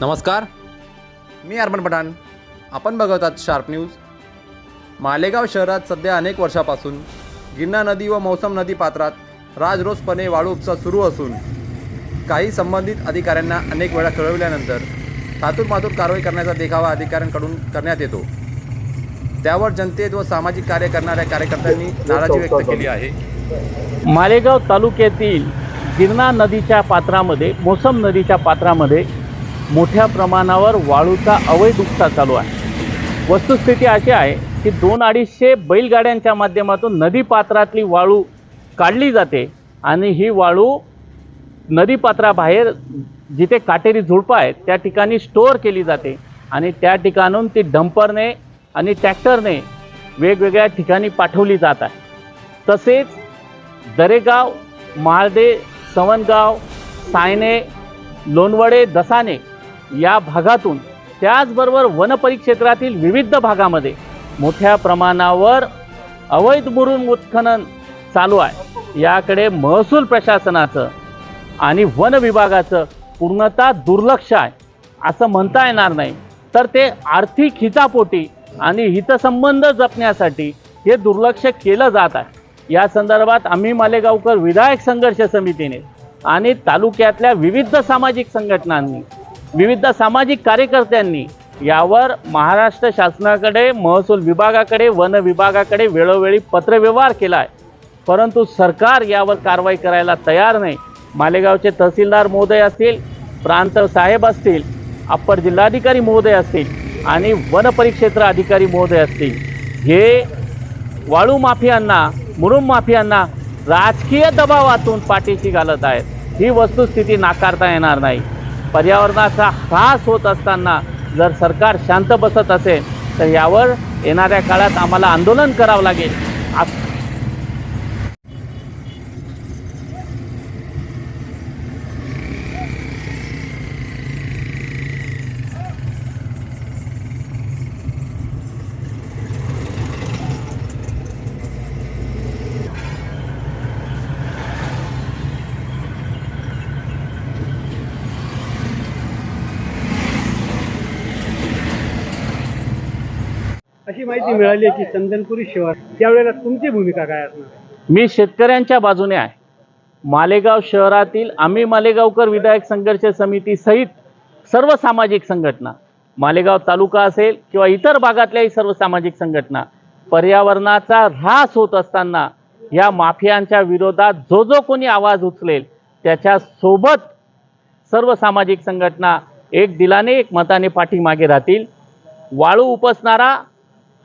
नमस्कार. मी अर्बन पठाण. आपण बघत आहात शार्प न्यूज मालेगाव शहरात सध्या अनेक वर्षापासून गिरणा नदी व मौसम नदी पात्रात राजरोसपणे वाळू उपसा सुरू असून काही संबंधित अधिकाऱ्यांना अनेक वेळा कळविल्यानंतर तातूर मातूर कारवाई करण्याचा देखावा अधिकाऱ्यांकडून करण्यात येतो. त्यावर जनतेत व सामाजिक कार्य करणाऱ्या कार्यकर्त्यांनी नाराजी व्यक्त केली आहे. मालेगाव तालुक्यातील गिरणा नदीच्या पात्रामध्ये मोसम नदीच्या पात्रामध्ये मोठ्या प्रमाणावर वाळूचा अवैध उपसा चालू आहे. वस्तुस्थिती अशी आहे की दोन अडीचशे बैलगाड्यांच्या माध्यमातून नदी पात्रातली वाळू काढली जाते आणि ही वाळू नदीपात्राबाहेर जिथे काटेरी झुडपं आहेत त्या ठिकाणी स्टोअर केली जाते आणि त्या ठिकाणून ती डंपरने आणि ट्रॅक्टरने वेगवेगळ्या ठिकाणी पाठवली जात आहे. तसेच दरेगाव माळदे सवनगाव सायने लोणवडे दसाने या भागातून त्याचबरोबर वनपरिक्षेत्रातील विविध भागामध्ये मोठ्या प्रमाणावर अवैध मुरुम उत्खनन चालू आहे. याकडे महसूल प्रशासनाचं आणि वन विभागाचं पूर्णतः दुर्लक्ष आहे. असं म्हणता येणार नाही. तर ते आर्थिक हितापोटी आणि हितसंबंध जपण्यासाठी हे दुर्लक्ष केलं जात आहे. या संदर्भात आम्ही मालेगावकर विधायक संघर्ष समितीने आणि तालुक्यातल्या विविध सामाजिक संघटनांनी विविध सामाजिक कार्यकर्त्यांनी यावर महाराष्ट्र शासनाकडे महसूल विभागाकडे वन विभागाकडे वेळोवेळी पत्रव्यवहार केला आहे परंतु सरकार यावर कारवाई करायला तयार नाही. मालेगावचे तहसीलदार महोदय असतील प्रांत साहेब असतील अप्पर जिल्हाधिकारी महोदय असतील आणि वनपरिक्षेत्र अधिकारी महोदय असतील. हे वाळू माफियांना मुरुम माफियांना राजकीय दबावातून पाठीशी घालत आहेत. ही वस्तुस्थिती नाकारता येणार नाही. पर्यावरणाचा ह्रास होत असताना जर सरकार शांत बसत असेल तर यावर येणाऱ्या काळात आम्हाला आंदोलन करावं लागेल. अशी माहिती मिळाली की चंदनपुरी शिवार त्यावेळेला तुमची भूमिका काय असणार? मी शेतकऱ्यांच्या बाजूने आहे. मालेगाव शहरातील आम्ही मालेगावकर विधायक संघर्ष समिती सहित सर्व सामाजिक संघटना मालेगाव तालुका असेल किंवा इतर भागातल्याही सर्व सामाजिक संघटना पर्यावरणाचा ऱ्हास होत असताना या माफियांच्या विरोधात जो जो कोणी आवाज उचलेल त्याच्या सोबत सर्व सामाजिक संघटना एक दिलाने एक मताने पाठीमागे राहतील. वाळू उपसणारा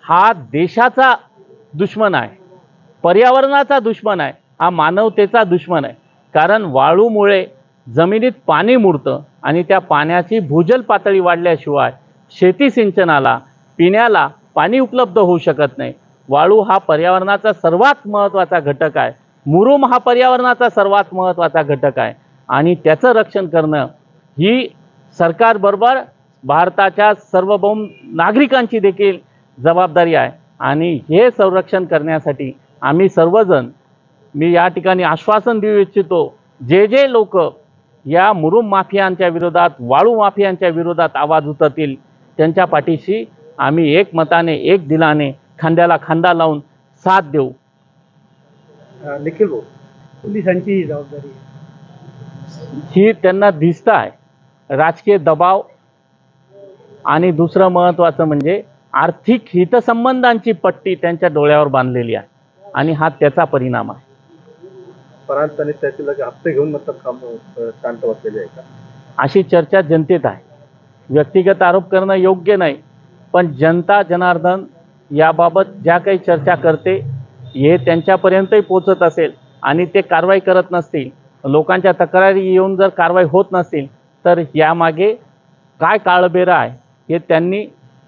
हा देशाचा दुश्मन आहे. पर्यावरणाचा दुश्मन आहे. हा मानवतेचा दुश्मन आहे. कारण वाळूमुळे जमिनीत पाणी मुरतं आणि त्या पाण्याची भूजल पातळी वाढल्याशिवाय शेती सिंचनाला पिण्याला पाणी उपलब्ध होऊ शकत नाही. वाळू हा पर्यावरणाचा सर्वात महत्त्वाचा घटक आहे. मुरुम हा पर्यावरणाचा सर्वात महत्त्वाचा घटक आहे. आणि त्याचं रक्षण करणं ही सरकारबरोबर भारताच्या सार्वभौम नागरिकांची देखील जबाबदारी आहे. आणि हे संरक्षण करण्यासाठी आम्ही सर्वजण मी या ठिकाणी आश्वासन देऊ इच्छितो जे जे लोक या मुरुम माफियांच्या विरोधात वाळू माफियांच्या विरोधात आवाज उचलतील त्यांच्या पाठीशी आम्ही एकमताने एक दिलाने खांद्याला खांदा लावून साथ देऊ. निखिल भाऊ पोलिसांची ही जबाबदारी आहे. ही त्यांना दिसतं आहे. राजकीय दबाव आणि दुसरं महत्त्वाचं म्हणजे आर्थिक हितसंबंधांची पट्टी त्यांच्या डोळ्यावर बांधलेली आहे. आणि हा त्याचा परिणाम आहे. हप्ते घेऊन मतलब काम शांत बसलेले आहे का? अशी चर्चा जनतेत आहे. व्यक्तिगत आरोप करणं योग्य नाही पण जनता जनार्दन याबाबत ज्या काही चर्चा करते हे त्यांच्यापर्यंतही पोचत असेल आणि ते कारवाई करत नसतील लोकांच्या तक्रारी येऊन जर कारवाई होत नसतील तर यामागे काय काळबेरा आहे हे त्यांनी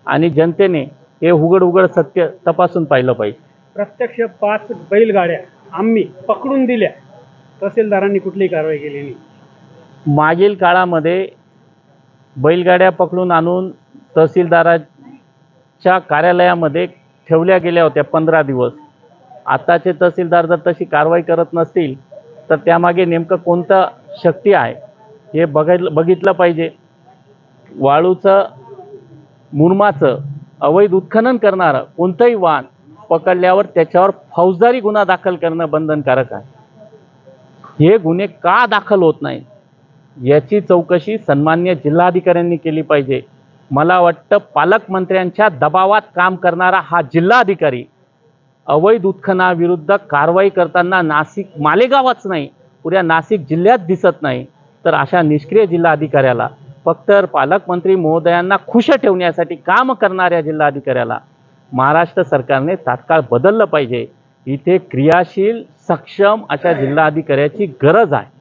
आणि जनतेने हे उघड उघड सत्य तपासून पाहिलं पाहिजे. प्रत्यक्ष पाच बैलगाड्या आम्ही पकडून दिल्या. तहसीलदारांनी कुठलीही कारवाई केली नाही. मागील काळामध्ये बैलगाड्या पकडून आणून तहसीलदाराच्या कार्यालयामध्ये ठेवल्या गेल्या होत्या पंधरा दिवस. आताचे तहसीलदार जर तशी कारवाई करत नसतील तर त्यामागे नेमकं कोणतं शक्ती आहे हे बघायला बघितलं पाहिजे. वाळूचं मुरमाचं अवैध उत्खनन करणारं कोणतंही वाहन पकडल्यावर त्याच्यावर फौजदारी गुन्हा दाखल करणं बंधनकारक आहे. हे गुन्हे का दाखल होत नाही याची चौकशी सन्मान्य जिल्हाधिकाऱ्यांनी केली पाहिजे. मला वाटतं पालकमंत्र्यांच्या दबावात काम करणारा हा जिल्हाधिकारी अवैध उत्खनाविरुद्ध कारवाई करताना नाशिक मालेगावच नाही पुऱ्या नाशिक जिल्ह्यात दिसत नाही. तर अशा निष्क्रिय जिल्हाधिकाऱ्याला फक्त पालकमंत्री महोदयांना खुश ठेवण्यासाठी काम करणाऱ्या जिल्हाधिकाऱ्याला महाराष्ट्र सरकारने तात्काळ बदललं पाहिजे. इथे क्रियाशील सक्षम अशा जिल्हाधिकाऱ्याची गरज आहे.